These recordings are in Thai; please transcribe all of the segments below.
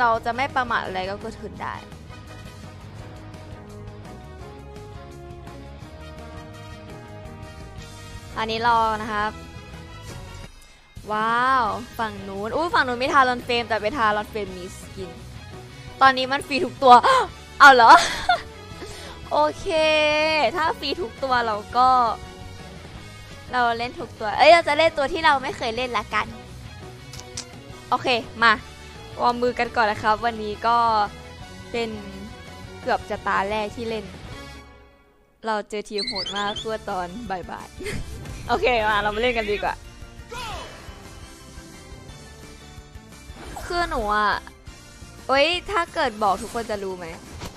เราจะไม่ประมาทอะไรก็เกิดขึ้นได้อันนี้รอนะครับ ว้าว ฝั่งนู้นอู้ฝั่งนู้นไม่ทารอนเฟมแต่ไปทารอนเฟมมีสกิน ตอนนี้มันฟรีทุกตัว เอาเหรอ โอเค ถ้าฟรีทุกตัวเราก็ เราเล่นทุกตัว เอ้ย เราจะเล่นตัวที่เราไม่เคยเล่นละกัน โอเค มา วอร์มมือกันก่อนนะครับ วันนี้ก็เป็นเกือบจะตาแรกที่เล่น เราเจอทีมโหดมากเพื่อตอนบ่ายๆ โอเคมาเรามาเล่นกันดีกว่า คือหนูอะเอ้ยถ้าเกิดบอกทุกคนจะรู้ไหม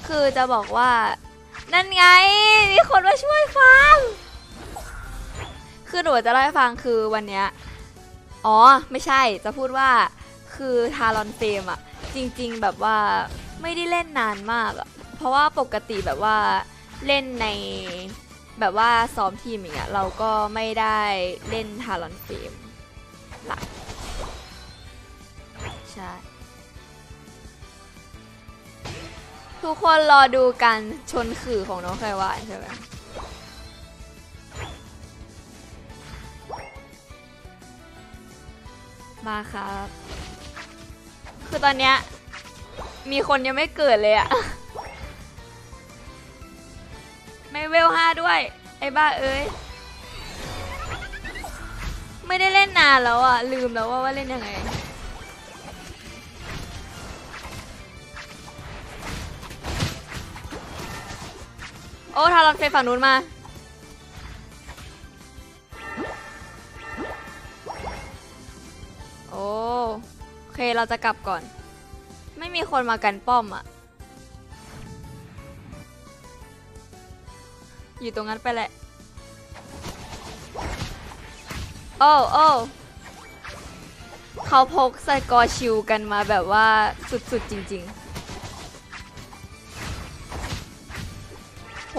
คือจะบอกว่า นั่นไง มีคนมาช่วยฟัง คือหนูจะเล่าให้ฟังคือวันเนี้ย อ๋อ ไม่ใช่ จะพูดว่า คือทารอนเฟรมอะจริงๆแบบว่าไม่ได้เล่นนานมากอะเพราะว่าปกติแบบว่าเล่นในแบบว่าซ้อมทีมอย่างเงี้ยเราก็ไม่ได้เล่นทารอนเฟรมหลักใช่ทุกคนรอดูการชนขื่อของน้องไขวานใช่ไหมมาครับ คือตอนเนี้ยมีคนยังไม่เกิดเลยอะไม่เวลห้าด้วย ไอ้บ้าเอ้ย ไม่ได้เล่นนานแล้วอะลืมแล้วว่าว่าเล่นยังไง โอ้ทารอนเฟยฝั่งนู้นมา เราจะกลับก่อน ไม่มีคนมากันป้อมอะอยู่ตรงนั้นไปแหละ โอ้โอ้เขาพกสกอร์ชิลกันมาแบบว่าสุดๆจริงๆ โห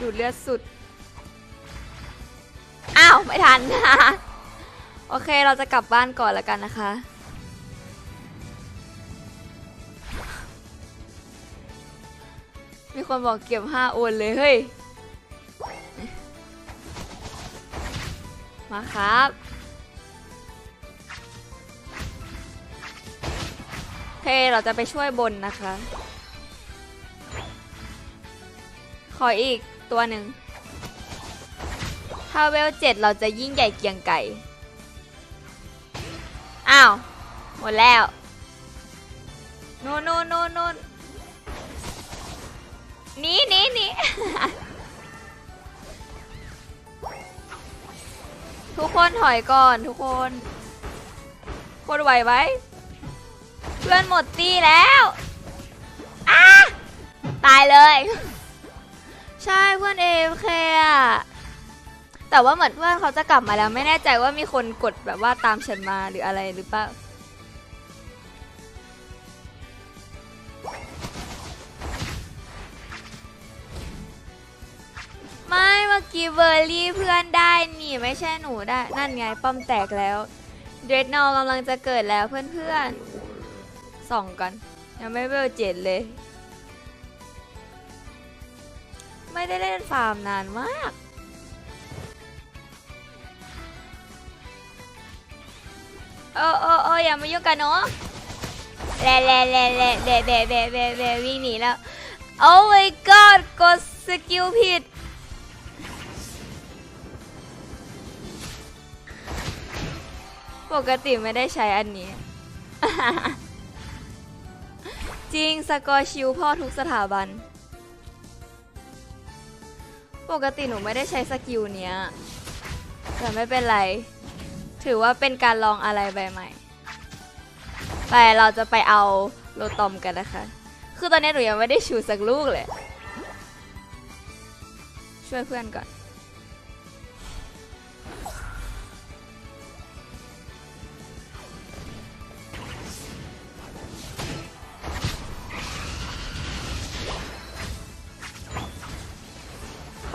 ดูดเลือดสุด อ้าว ไม่ทัน โอเคเราจะกลับบ้านก่อนแล้วกันนะคะ มีคนบอกเก็บ5โอนเลยเฮ้ย มาครับ เคเราจะไปช่วยบนนะคะ ขออีกตัวหนึ่งถ้าเวลเจ็ดเราจะยิ่งใหญ่เกียงไก่ อ้าว หมดแล้วนู่นนู่นนู่น หนีหนี่นี่ทุกคนถอยก่อนทุกคนคนไหวไหมเพื่อนหมดตีแล้วอ้าตายเลย ใช่เพื่อนเอฟเคอะแต่ว่าเหมือนเพื่อนเขาจะกลับมาแล้ว ไม่แน่ใจว่ามีคนกดแบบว่าตามฉันมาหรืออะไรหรือเปล่า อกี้เบอร์รี่เพื่อนได้นี่ไม่ใช่หนูได้ นั่นไงป้อมแตกแล้วเดรดนอลกำลังจะเกิดแล้วเพื่อนๆส่องกัน ยังไม่เวลเจ็ดเลย ไม่ได้เล่นฟาร์มนานมากโอ้โอ้โอ้อย่ามายุ่งกันเนาะแล่แล่แล่แล่แบะแบะแบะแบะแบะวิ่งหนีแล้ว โอ้ my god กดสกิลผิด ปกติไม่ได้ใช้อันนี้ จริงสกอร์ชิลพ่อทุกสถาบัน ปกติหนูไม่ได้ใช้สกิลเนี้ย แต่ไม่เป็นไร ถือว่าเป็นการลองอะไรใบใหม่ไปเราจะไปเอาโลตอมกันนะคะ คือตอนนี้หนูยังไม่ได้ชูสักลูกเลย ช่วยเพื่อนก่อน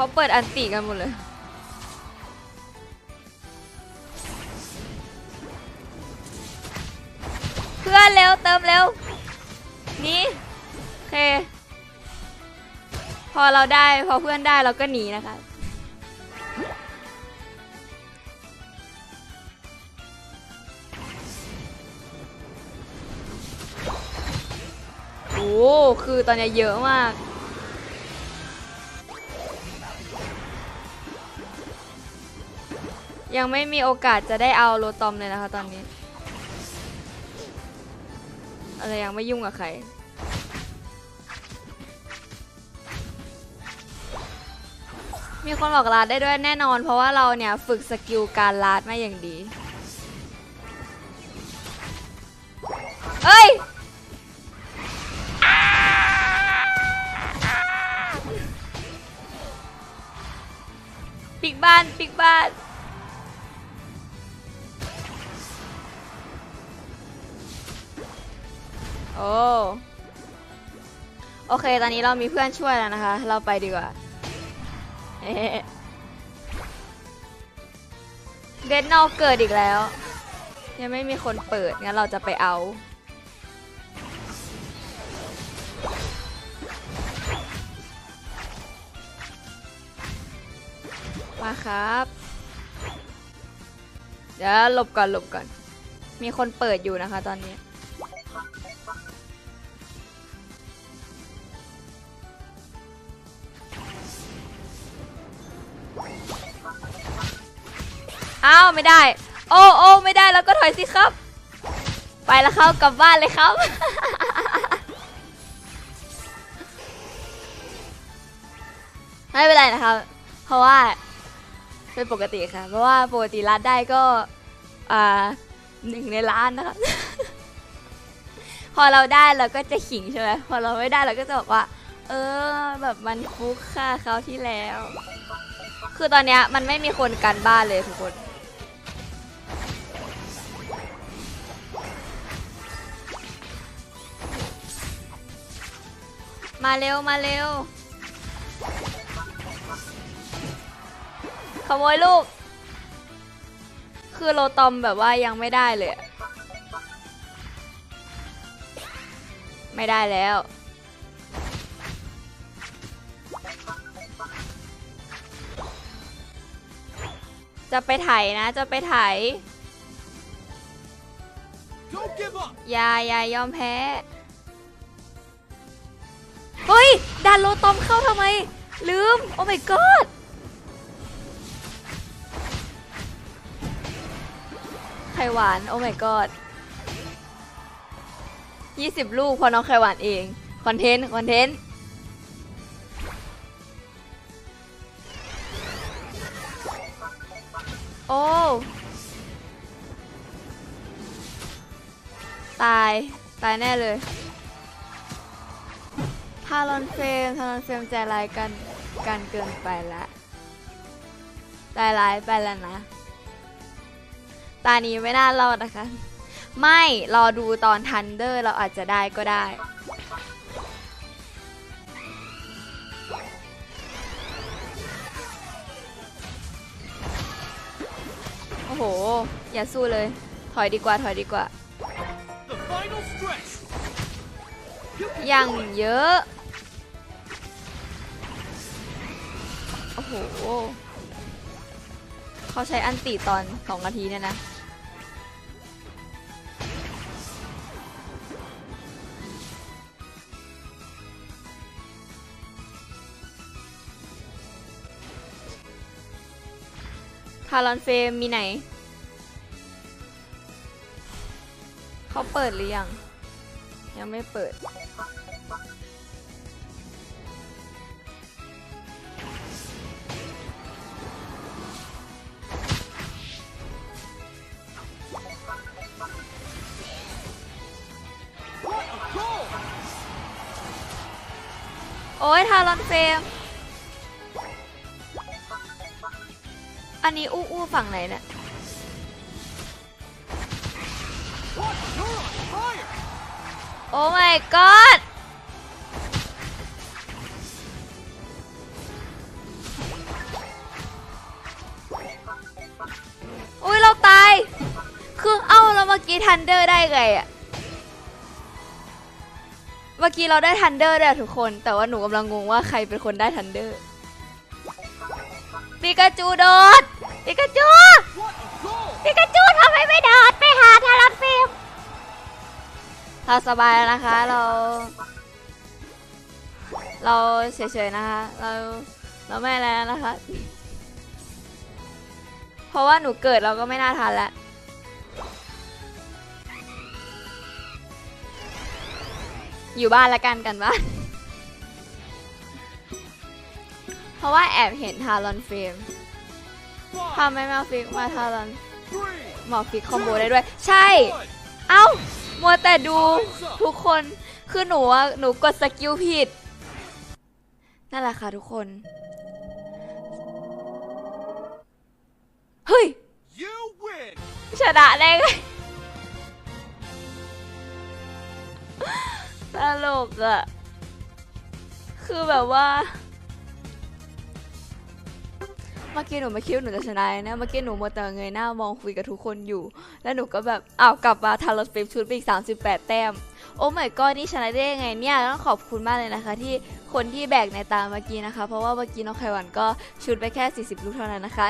เขาเปิดอันติกันหมดเลยเพื่อนเร็วเติมเร็วนี่โอเค พอเราได้พอเพื่อนได้เราก็หนีนะคะโอ้คือตอนนี้เยอะมาก ยังไม่มีโอกาสจะได้เอาโรตอมเลยนะคะตอนนี้ อะไรยังไม่ยุ่งกับใครมีคนบอกลาดได้ด้วยแน่นอน เพราะว่าเราเนี่ยฝึกสกิลการลาดมาอย่างดี เอ้ย ปิกบ้าน ปิกบ้าน อ้โอเค ตอนนี้เรามีเพื่อนช่วยแล้วนะคะ เราไปดีกว่าเดนนอกเกิดอีกแล้ว ยังไม่มีคนเปิด งั้นเราจะไปเอา มาครับ เดี๋ยวหลบก่อนหลบก่อน มีคนเปิดอยู่นะคะตอนนี้ อ้าวไม่ได้ โอ้โอ้ไม่ได้แล้วก็ถอยสิครับ ไปแล้วครับกลับบ้านเลยครับ ไม่เป็นไรนะครับ เพราะว่าเป็นปกติค่ะ เพราะว่าปกติรัดได้ก็อ่าหนึ่งในล้านนะคะพอเราได้เราก็จะขิงใช่ไหมพอเราไม่ได้เราก็จะบอกว่า เออ แบบมันฟุกค่ะเขาที่แล้ว คือตอนเนี้ยมันไม่มีคนกันบ้านเลยทุกคน มาเร็วมาเร็ว ขโมยลูก คือโลตอมแบบว่ายังไม่ได้เลยอะไม่ได้แล้ว จะไปไถนะจะไปไถ Don't give up! อย่าอย่ายอมแพ้ เฮ้ยดันโลตอมเข้าทำไม ลืม โอ้ my god ไข่หวาน โอ้ my god 20 ลูกพอน้องไข่หวานเอง คอนเทนต์ คอนเทนต์ โอ้ ตาย ตายแน่เลยารอนเฟรมทารอนเฟรมใจร้ายกันกันเกินไปละใจร้ายไปแล้วนะ ตานี้ไม่น่ารอดนะคะ ไม่รอดูตอนทันเดอร์เราอาจจะได้ก็ได้โอ้โห อย่าสู้เลย ถอยดีกว่า ถอยดีกว่า The final stretch! อย่างเยอะ เขาใช้อันติตอนสองนาทีเนี่ยนะ ทารอนเฟมมีไหน เขาเปิดหรือยัง ยังไม่เปิด ยทารอนเฟม อันนี้อู้อู้ฝั่งไหนเนี่ยโอ้ my god อุ้ยเราตาย คือเอ้าเราเมื่อกี้ทันเดอร์ได้ไงอะ มื่อกี้เราได้ทันเดอร์ด้วยทุกคน แต่ว่าหนูกำลังงงว่าใครเป็นคนได้ทันเดอร์ปิกาจูโดดปิกาจูปิกาจูทำไมไม่โดดไปหาทารอนฟิล์มเราสบายแล้วนะคะ เรา เราเฉยๆนะคะ เราเราไม่แล้วนะคะ เพราะว่าหนูเกิดเราก็ไม่น่าทันแล้ว อยู่บ้านละกันกันบ้าน เพราะว่าแอบเห็นทารอนเฟรม Five, ทำไมแมวฟิกมาทารอน three, หมอฟิกคอมโบได้ด้วย ใช่ one. เอ้า มัวแต่ดูทุกคน คือหนูอะหนูกดสกิลผิด นั่นแหละค่ะทุกคน เฮ้ย You win! ชนะได้ไง ตลกอะคือแบบว่า เมื่อกี้หนูไม่คิดว่าหนูจะชนะนะ เมื่อกี้หนูมัวแต่เงยหน้ามองคุยกับทุกคนอยู่ แล้วหนูก็แบบอ้าวกลับมาทารอสเฟมชุดไปอีก 38 แต้ม โอ้ my god นี่ชนะได้ยังไงเนี่ยต้องขอบคุณมากเลยนะคะ ที่คนที่แบกในตาเมื่อกี้นะคะ เพราะว่าเมื่อกี้น้องไขวันก็ชุดไปแค่ 40 ลูกเท่านั้นนะคะ